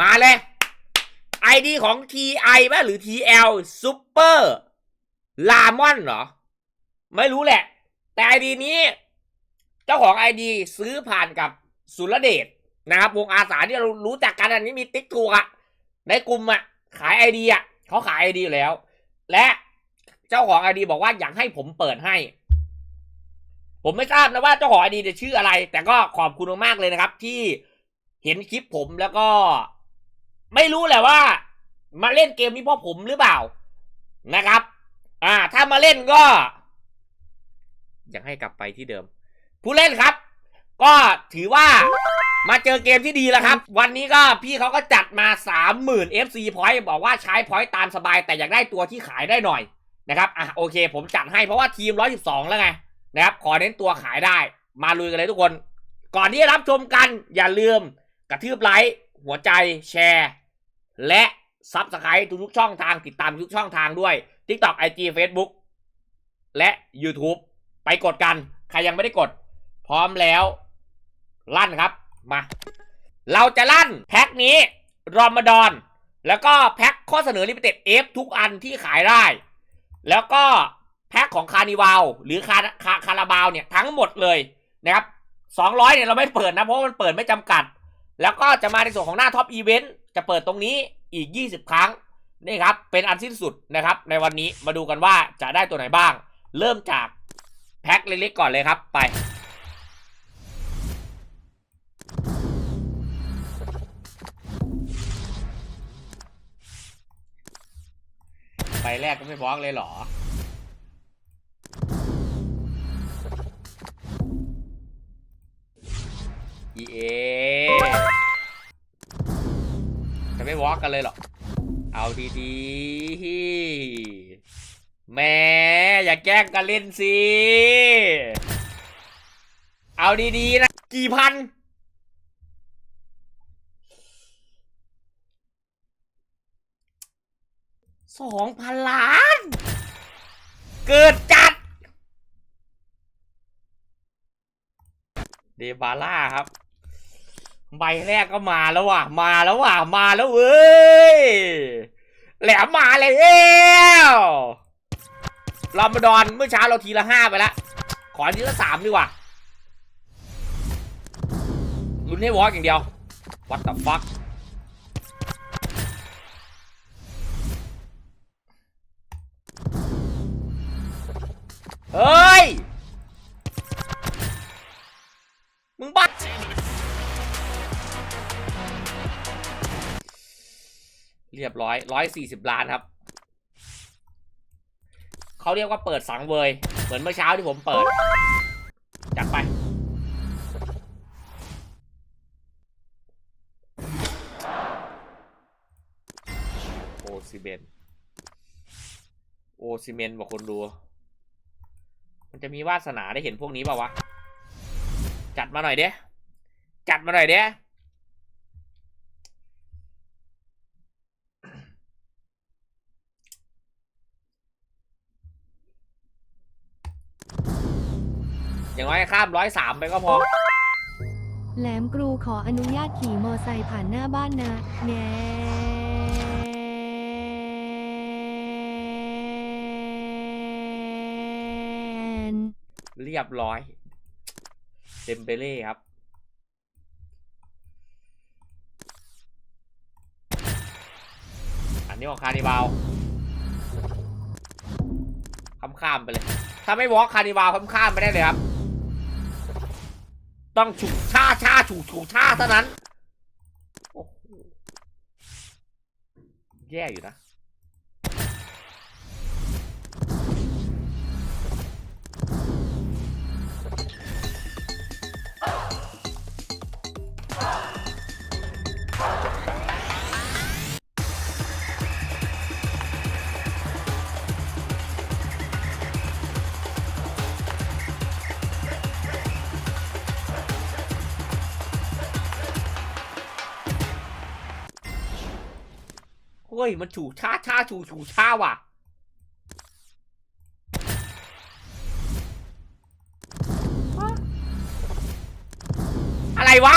มาเลย ID ของ TI ไหมหรือ TL Super ลามอนเหรอ ไม่รู้แหละ แต่ ID นี้ เจ้าของ ID ซื้อผ่านกับสุรเดชนะครับ วงอาสาที่เรารู้จักกันอันนี้มีติ๊กถูกอะในกลุ่มอะขาย ID อะเขาขาย ID อยู่แล้ว และเจ้าของ ID บอกว่าอยากให้ผมเปิดให้ ผมไม่ทราบนะว่าเจ้าของ ID จะชื่ออะไร แต่ก็ขอบคุณมากเลยนะครับ ที่เห็นคลิปผมแล้วก็ ไม่รู้แหละว่า มาเล่นเกมนี้เพราะผมหรือเปล่านะครับ อ่า ถ้ามาเล่นก็อยากให้กลับไปที่เดิม ผู้เล่นครับ ก็ถือว่ามาเจอเกมที่ดีแล้วครับ วันนี้ก็พี่เขาก็จัดมา 30,000 FC point บอกว่าใช้ point ตามสบาย แต่อยากได้ตัวที่ขายได้หน่อยนะครับอะโอเค ผมจัดให้เพราะว่าทีม 112 แล้วไงนะครับ ขอเน้นตัวขายได้ มาลุยกันเลยทุกคน ก่อนที่จะรับชมกันอย่าลืมกระทืบไลค์หัวใจแชร์ และซับสไครต์ทุกช่องทางติดตามทุกช่องทางด้วย TikTok IG Facebook และ YouTube ไปกดกัน ใครยังไม่ได้กด พร้อมแล้ว ลั่นครับ มา เราจะลั่นแพ็คนี้รอมฎอน แล้วก็แพ็คข้อเสนอลิมิเต็ดเอฟทุกอันที่ขายได้ แล้วก็แพ็คของคานิวาลหรือคาคาคาราบาวเนี่ยทั้งหมดเลยนะครับ200เนี่ยเราไม่เปิดนะ เพราะมันเปิดไม่จำกัด แล้วก็จะมาในส่วนของหน้าท็อปอีเวนต์จะเปิดตรงนี้อีก 20 ครั้งนี่ครับ เป็นอันสิ้นสุดนะครับ ในวันนี้มาดูกันว่าจะได้ตัวไหนบ้าง เริ่มจากแพ็คเล็กๆก่อนเลยครับไป ไปแรกก็ไม่บล็อกเลยเหรอ EA อกกันเลยเหรอ เอาดีๆแหม่อย่าแกล้งกันเล่นสิ เอาดีๆนะ กี่พัน สองพันล้าน เกิดจัด เดบาร่าครับ ใบแรกก็มาแล้วว่ะ มาแล้วว่ะ มาแล้วเว้ย แหลมมาแล้วรอมฎอนเมื่อเช้าเราทีละห้าไปล้วขอทีละสามดีกว่าลุ้นให้วอล์กอย่างเดียว What the fuck เฮ้ย เรียบร้อยร้อยสี่สิบล้านครับ เขาเรียกว่าเปิดสังเวย เหมือนเมื่อเช้าที่ผมเปิด จัดไป โอซิเมนโอซิเมนบอกคนดู มันจะมีวาสนาได้เห็นพวกนี้ป่าวะ จัดมาหน่อยเด้จัดมาหน่อยเด้ อย่างน้อยข้ามร้อยสามไปก็พอ แหลมกรูขออนุญาตขี่มอไซค์ผ่านหน้าบ้านนะแงนเรียบร้อยเดมเบเล่ครับ อันนี้ของคานิบาลข้ามข้ามๆไปเลย ถ้าไม่วอล์กคานิบาลข้ามข้ามๆไปได้เลยครับ ต้องฉุกชาชาฉูกฉูกชาเท่านั้นโอ้โหแย่อยู่นะ ว้ย มันฉูชาชาฉูฉูชาว่ะ อะไรวะ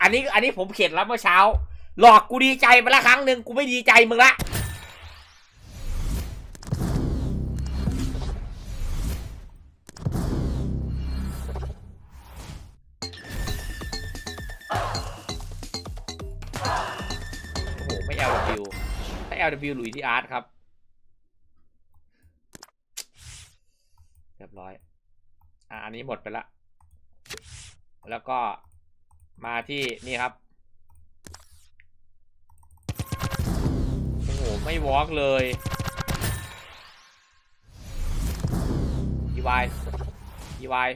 อันนี้อันนี้ผมเข็ดแล้วเมื่อเช้า หลอกกูดีใจมาละครั้งหนึ่งกูไม่ดีใจมึงละ LW ถ้า LW หลุยที่อาร์ตครับ เรียบร้อย อะอันนี้หมดไปละ แล้วก็มาที่นี่ครับ โอ้โห ไม่วอล์กเลยยีวายยีวาย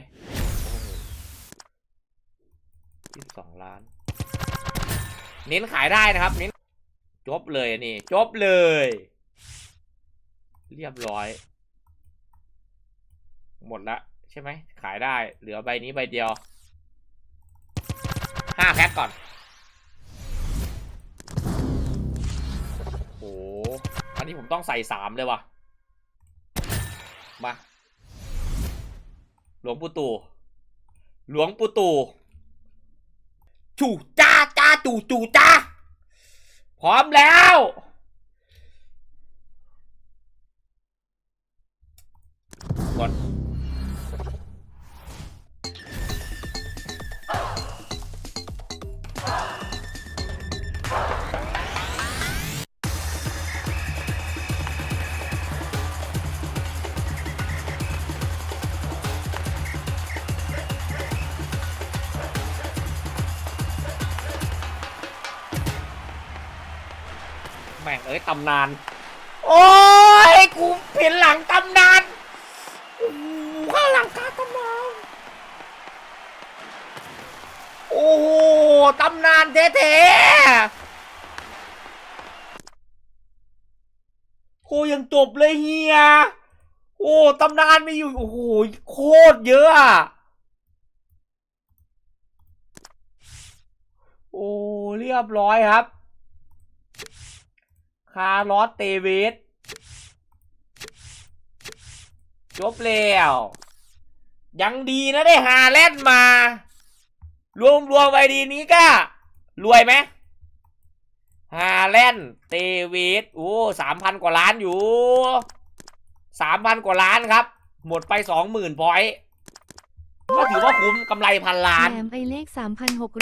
ยี่สิบสองล้าน เน้นขายได้นะครับ เน้น จบเลยนี่ จบเลย เรียบร้อย หมดละ ใช่ไหม ขายได้ เหลือใบนี้ใบเดียว ห้าแพ็คก่อน โอ้โหอันนี้ผมต้องใส่สามเลยว่ะ มา หลวงปู่ตู่ หลวงปู่ตู่จู่จ้าจ้าจู่จู่จ้า พร้อมแล้ว กด แม่งเอ้ยตำนาน โอ้ยกูเห็นหลังตำนานข้างหลังคาตำนานโอ้โหตำนานแท้ๆโอ้ยังจบเลยเฮียโอ้ตำนานไม่อยู่โอ้โหโคตรเยอะอะโอ้เรียบร้อยครับ คาร์ลอสเตเวสจบแล้ว ยังดีนะได้ฮาแลนมา รวมรวมไปดีนี้ก็ รวยไหมฮาแลนเตเวสโอ้สามพันกว่าล้านอยู่สามพันกว่าล้านครับ หมดไปสองหมื่นพอยต์ ก็ถือว่าคุ้มกำไรพันล้านแหลมไอเลข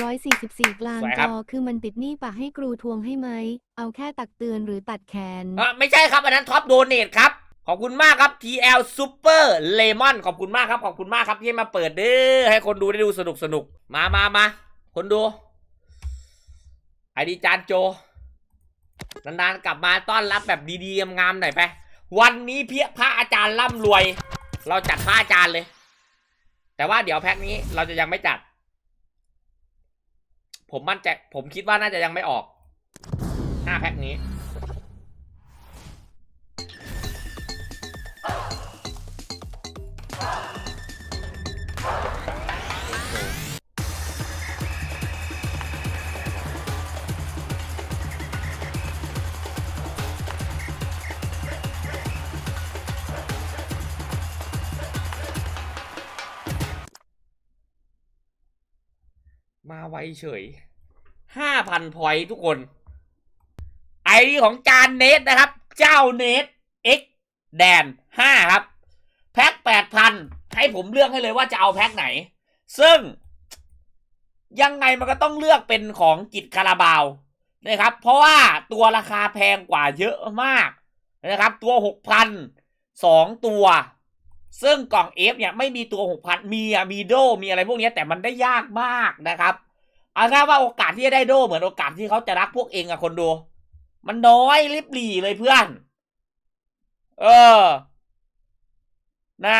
3,644 กลางสวยจครับอคือมันติดหนี้ปะให้ครูทวงให้ไหม เอาแค่ตักเตือนหรือตัดแขนอะไม่ใช่ครับ อันนั้นท็อปโดเนทครับ ขอบคุณมากครับ TL Super Lemon ขอบคุณมากครับ ขอบคุณมากครับที่มาเปิดเด้อให้คนดูได้ดูสนุกสนุกมามามาคนดูไอดีจานโจ นานๆกลับมาต้อนรับแบบดีๆงามๆหน่อยไป วันนี้เพียพระอาจารย์ร่ำรวย เราจัดพระอาจารย์เลย แต่ว่าเดี๋ยวแพ็คนี้เราจะยังไม่จัด ผมมั่นใจผมคิดว่าน่าจะยังไม่ออกห้าแพ็คนี้ มาไวเฉยห้าพันพอยทุกคน ไอดีของจานเนตนะครับ เจ้าเนต X แดนห้าครับ แพ็คแปดพันให้ผมเลือกให้เลยว่าจะเอาแพ็คไหน ซึ่ง ยังไงมันก็ต้องเลือกเป็นของกิจคาราบาวนะครับ เพราะว่าตัวราคาแพงกว่าเยอะมากนะครับ ตัวหกพันสองตัว ซึ่งกล่อง F เนี่ยไม่มีตัวหกพันมีอะมีโด มีอะไรพวกนี้แต่มันได้ยากมากนะครับเอาง่าว่าโอกาสที่จะได้โดเหมือนโอกาสที่เขาจะรักพวกเองอะคนดู มันน้อยริบหรี่เลยเพื่อน เออ นะ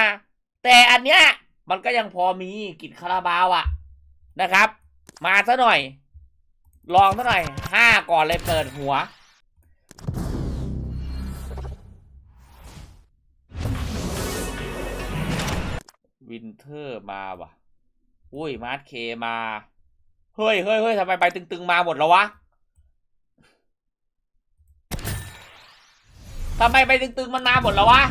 แต่อันเนี้ย มันก็ยังพอมีกลิ่นคาราบาวอะนะครับ มาซะหน่อย ลองซะหน่อยห้าก่อนเลยเปิดหัว วินเทอร์มาว่ะ อุ้ย มาร์ทเคมา เฮ้ยเฮ้ยเฮ้ยทำไมใบตึง ๆ มาหมดแล้ววะทำไมใบตึง ๆ มันมาหมดแล้ววะ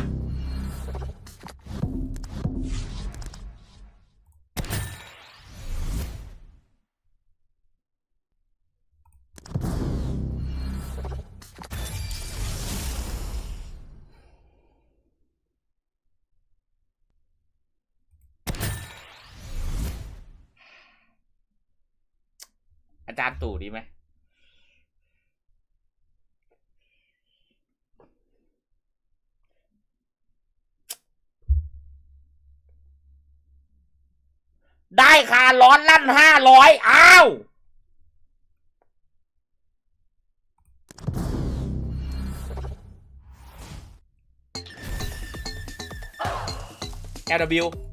จารย์ตู่ดีไหมได้คาร้อนลั่นห้าร้อยอ้าว LW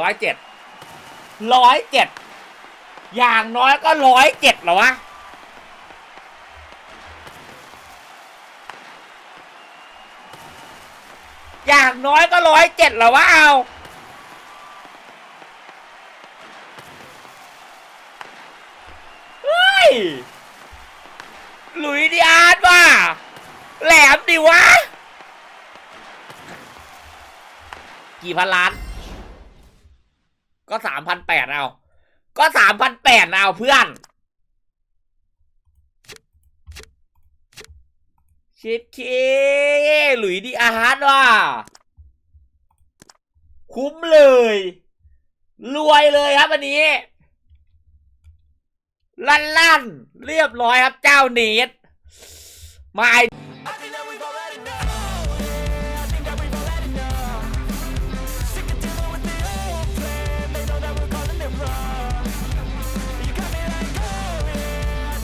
ร้อยเจ็ดร้อยเจ็ดอย่างน้อยก็ร้อยเจ็ดหรอวะอย่างน้อยก็ร้อยเจ็ดหรอวะเอาเฮ้ยหลุยดิอาร์ตว่ะแหลมดิวะ กี่พันล้าน ก็สามพันแปดเอา ก็สามพันแปดเอาเพื่อน ชิดเคหลุยดิอาร์ตว่ะ คุ้มเลย รวยเลยครับวันนี้ ลั่นลั่นเรียบร้อยครับเจ้าเนทมาไอ